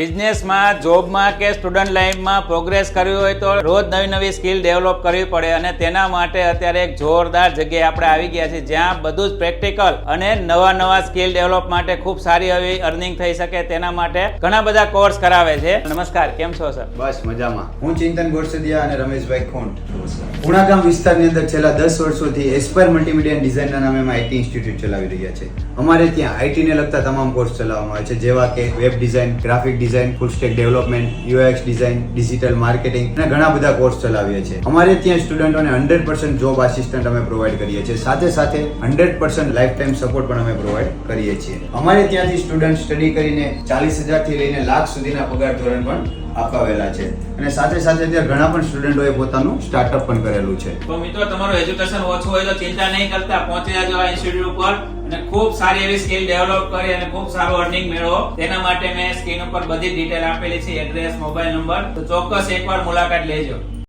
બિઝનેસમાં, જોબમાં કે સ્ટુડન્ટ લાઈફમાં પ્રોગ્રેસ કરવી હોય તો રોજ નવી નવી સ્કિલ ડેવલપ કરવી પડે અને તેના માટે અત્યારે એક જોરદાર જગ્યાએ આપણે આવી ગયા છીએ જ્યાં બધું જ પ્રેક્ટિકલ અને નવા નવા સ્કિલ ડેવલપ માટે ખૂબ સારી એવી અર્નિંગ થઈ શકે તેના માટે ઘણા બધા કોર્સ કરાવે છે. નમસ્કાર, કેમ છો સર બસ મજામાં. હું ચિંતન ગોરસદિયા અને રમેશભાઈ ખોંટ. પુણાગામ વિસ્તારની અંદર છેલ્લા દસ વર્ષોથી એસ્પાયર મલ્ટીમીડિયા ડિઝાઇનના નામે અમે આઈટી ઇન્સ્ટિટ્યૂટ ચલાવી રહ્યા છે. અમારે ત્યાં આઈટીને લગતા તમામ કોર્સ ચલાવવામાં આવે છે, જેવા કે web design, graphic design full stack development UX design digital marketing અને ઘણા બધા કોર્સ ચલાવીએ છીએ. અમારે ત્યાં સ્ટુડન્ટોને હંડ્રેડ પર્સન્ટ જોબ આસિસ્ટન્ટ અમે પ્રોવાઈડ કરીએ છીએ. સાથે સાથે hundred percent life time support પણ અમે પ્રોવાઈડ કરીએ છીએ. અમારે ત્યાંથી સ્ટુડન્ટ સ્ટડી કરીને ચાલીસ હજારથી લઈને લાખ સુધીના પગાર ધોરણ પણ અપાવેલા છે. અને સાથે સાથે ત્યાં ઘણા પણ સ્ટુડન્ટોએ પોતાનું સ્ટાર્ટઅપ પણ કરેલું છે. તો મિત્રો, તમારું એજ્યુકેશન ઓછું હોય તો ચિંતા નહીં કરતા. પહોંચી જાજો આ ઇન્સ્ટિટ્યૂટ ઉપર અને ખૂબ સારી એવી સ્કિલ ડેવલપ કરી અને ખૂબ સારું અર્નિંગ મેળવો. તેના માટે મેં સ્ક્રીન ઉપર બધી ડિટેલ આપેલી છે. એડ્રેસ મોબાઈલ નંબર તો ચોક્કસ એકવાર મુલાકાત લેજો.